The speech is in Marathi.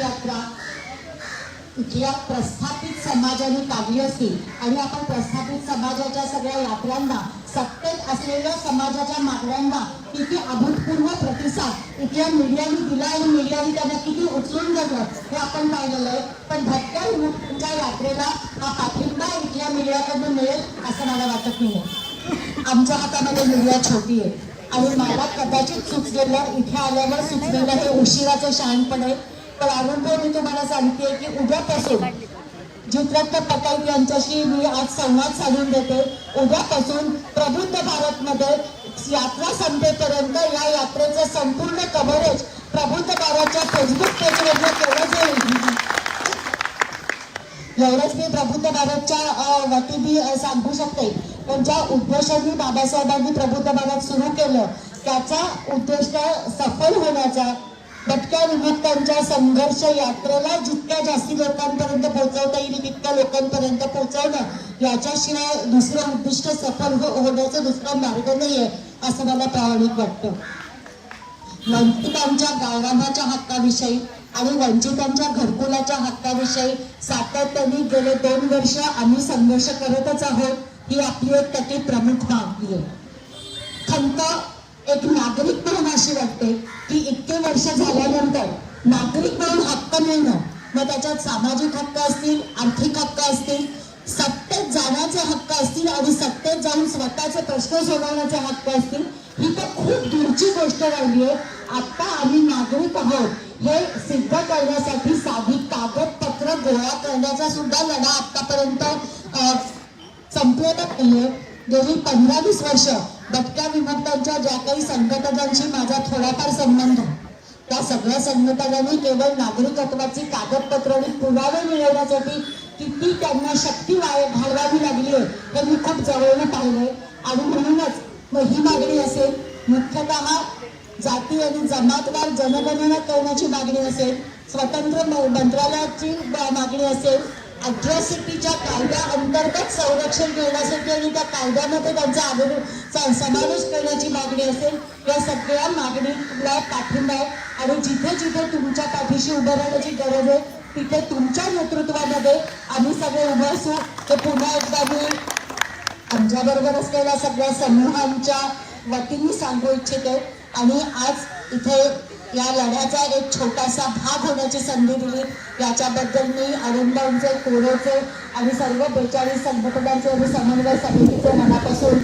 यात्रा इथल्या प्रस्थापित समाजाने काढली असती आणि आपण प्रस्थापित समाजाच्या सगळ्या यात्रांना सत्तेत असलेल्या समाजाच्या मागण्यांना किती अभूतपूर्व प्रतिसाद इथल्या मीडियाने दिला आणि मीडियाने त्यांना किती उचलून धरलं हे आपण पाहिलेलं आहे. पण भटक्या विमुक्तीच्या यात्रेला हा पाठिंबा इथल्या मीडियाकडून मिळेल असं मला वाटत नाही आमच्या हातामध्ये मीडिया छोटी आहे. आणि मला कदाचित सुचलेलं इथे आल्यावर सुचलेलं हे उशिराचं शहाणपण आहे. पण मी तुम्हाला सांगते की उद्यापासून जित्रत्न पटेल यांच्याशी मी आज संवाद साधून देते. उद्यापासून प्रबुद्ध भारतमध्ये यात्रा संपेपर्यंत या यात्रेचं संपूर्ण कव्हरेज प्रबुद्ध भारतच्या फेसबुक पेजवरनं केलं जाईल. एवढंच मी प्रबुद्ध भारतच्या वती मी सांगू शकते. पण ज्या उद्देशाने बाबासाहेबांनी प्रबुद्ध भारत सुरू केलं त्याचा उद्देश सफल होण्याचा भटक्या विभक्तांच्या संघर्ष यात्रेला जितक्या जास्ती लोकांपर्यंत पोहोचवता येईल तितक्या लोकांपर्यंत पोहोचवणं याच्याशिवाय दुसरं उद्दिष्ट सफल हो- होण्याचा दुसरा मार्ग नाहीये असं मला प्रामाणिक वाटतं. वंचितांच्या गावाच्या हक्काविषयी आणि वंचितांच्या घरकुलाच्या हक्काविषयी सातत्याने गेले दोन वर्ष आम्ही संघर्ष करतच आहोत ही आपली एक त्याची प्रमुख मागणी आहे. खंत एक नागरिक की इतके वर्ष झाल्यानंतर नागरिक म्हणून हक्क मिळणं मग त्याच्यात सामाजिक हक्क असतील आर्थिक हक्क असतील सत्तेत जाण्याचे हक्क असतील आणि सत्तेत जाऊन स्वतःचे प्रश्न सोडवण्याचे हक्क असतील ही तर खूप दूरची गोष्ट राहिली आहे आता आम्ही नागरिक आहोत हे सिद्ध करण्यासाठी साधी कागदपत्र गोळा करण्याचा सुद्धा लढा आतापर्यंत अ, नाहीये गेली पंधरा वीस वर्ष भटक्या विभक्तांच्या ज्या काही संघटनांशी माझा थोडाफार संबंध त्या सगळ्या संघटनांनी केवळ नागरिकत्वाची कागदपत्र आणि पुरावे मिळवण्यासाठी किती त्यांना शक्ती वाय घालवावी लागली आहे हे मी खूप जवळनं पाहिलंय आणि म्हणूनच मग ही मागणी असेल मुख्यतः जाती आणि जमातवार जनगणना करण्याची मागणी असेल स्वतंत्र म- मंत्रालयाची मागणी असेल अट्रॉसिटीच्या कायद्या अंतर्गत संरक्षण करण्यासाठी आणि त्या कायद्यामध्ये त्यांचा आदर समावेश करण्याची मागणी असेल या सगळ्या मागणीला पाठिंबा आहे. आणि जिथे जिथे तुमच्या पाठीशी उभं राहण्याची गरज आहे तिथे तुमच्या नेतृत्वामध्ये आम्ही सगळे उभं असू. तर पुन्हा एकदा मी आमच्याबरोबर असलेल्या सगळ्या समूहांच्या वतीने सांगू इच्छिते. आणि आज इथे या लढ्याचा एक छोटासा भाग होण्याची संधी दिली. याच्याबद्दल मी अरुणबाईंचे कोरेचे आणि सर्व बेचाळीस संघटनांचे आणि समन्वय समितीचे मनापासून